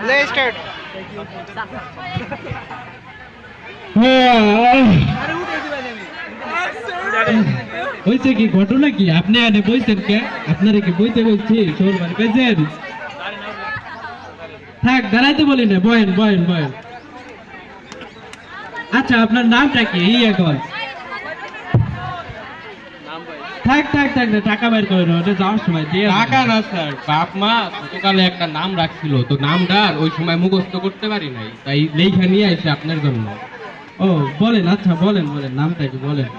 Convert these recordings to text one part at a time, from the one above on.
ले स्टार्ट হয়েছে কি ঘটনা কি আপনি আনে বইছেন কে আপনারে কি বইতে বলছি শোর মানে পেয়েছেন থাক দাঁড়াইতে বলি না বয়েন বয়েন বয়েন আচ্ছা আপনার নামটা কি এই এখন থাক থাক থাক টাকা বের করে নাও ওটা যাওয়ার সময় দিয়ে টাকা না স্যার বাপ মা ছোটকালে একটা নাম রাখছিল তো নামটা ওই সময় মুখস্থ করতে পারি নাই তাই লেখা নিয়ে আসে আপনার জন্য। ও বলেন আচ্ছা বলেন বলেন নামটা কি বলেন।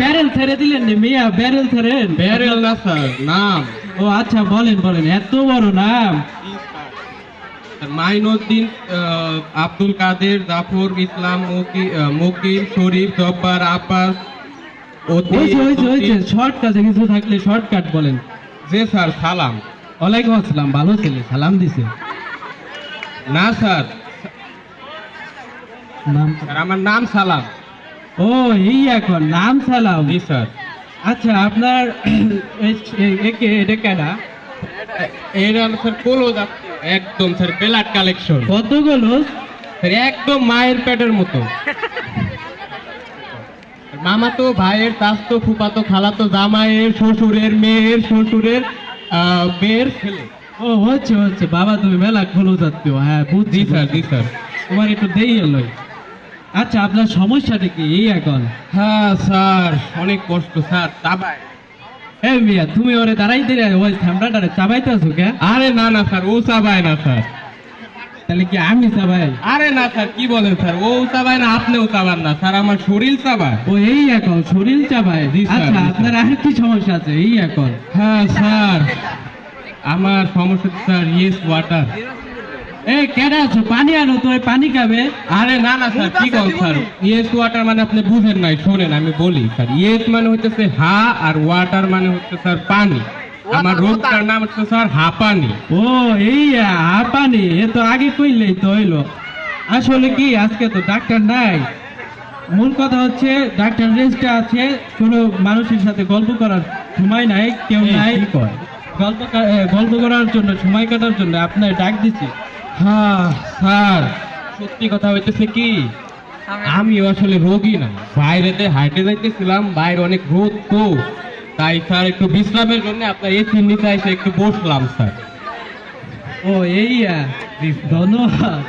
ব্যারেল ছেড়ে দিলেন নি মিয়া ব্যারেল ছেড়েন। ব্যারেল না স্যার নাম। ও আচ্ছা বলেন বলেন এত বড় নাম। মাইনুদ্দিন আব্দুল কাদের জাফর ইসলাম মকি- আহ, মকির শরীফ জব্বার আব্বাস শর্টকাটে কিছু থাকলে শর্টকাট বলেন। জি স্যার সালাম। ওয়ালাইকুম আসসালাম ভালো ছেলে সালাম দিছে। না স্যার। নাম আমার নাম সালাম। ও এই এখন নাম সালাম। জি স্যার। আচ্ছা আপনার এ- এ- একে এটা হলো স্যার কোলো একদম স্যার ব্লাড কালেকশন কতগুলো? স্যার একদম মায়ের পেটের মতো। মামা তো ভাইয়ের চাস্তো ফুপাতো খালাতো জামাইয়ের শ্বশুরের মেয়ের শ্বশুরের মেয়ের ছেলে। ও হচ্ছে হচ্ছে। বাবা তুমি মেলা খোলো যাচ্ছ হ্যাঁ বুঝছি স্যার জি স্যার। তোমার একটু দেরি হলো। আচ্ছা আপনার সমস্যাটা কি? এই এখন? হ্যাঁ স্যার অনেক কষ্ট। স্যার চাবাই এ মিয়া তুমি ওরে দাঁড়াইতে ওই থামড়াটারে চাবাইতে আছো কে? আরে না না স্যার ও চাবায় না স্যার। তাহলে কি আমি চাবাই? আরে না স্যার কি বলেন স্যার? ও চাবায় না আপনিও চাবান না স্যার আমার শরীর চাবায়। ও এই এখন শরীর চাবায়? আচ্ছা। আপনার আর কি সমস্যা আছে এই এখন। হ্যাঁ স্যার। আমার সমস্যা স্যার ইয়েস ওয়াটার। এই কেডা আছো? পানি আনো তো পানি খাবে। আরে না না স্যার কি কল স্যার? ইয়েস ওয়াটার মানে আপনি বুঝেন নাই শোনেন আমি বলি স্যার ইয়েস মানে হচ্ছে হা আর ওয়াটার মানে হচ্ছে স্যার পানি। আমার রোগটার নাম হচ্ছে স্যার হাঁপানি ও এই আ এ তো আগে কইলেই তো হইল। আসলে কি আজকে তো ডাক্তার নাই। মূল কথা হচ্ছে ডাক্তার রেস্টে আছে কোনো মানুষের সাথে গল্প করার সময় নাই কেউ নাই। গল্প গল্প করার জন্য সময় কাটার জন্য আপনার ডাক দিচ্ছি হ্যাঁ স্যার। সত্যি কথা হইতেছে কি? আমি আসলে রোগী না। বাইরেতে হাইটে যাইতেছিলাম বাইরে অনেক রোদ তো। তাই স্যার একটু বিশ্রামের জন্য আপনার এই নিতে এসে একটু বসলাম স্যার। ও এই ধন্যবাদ।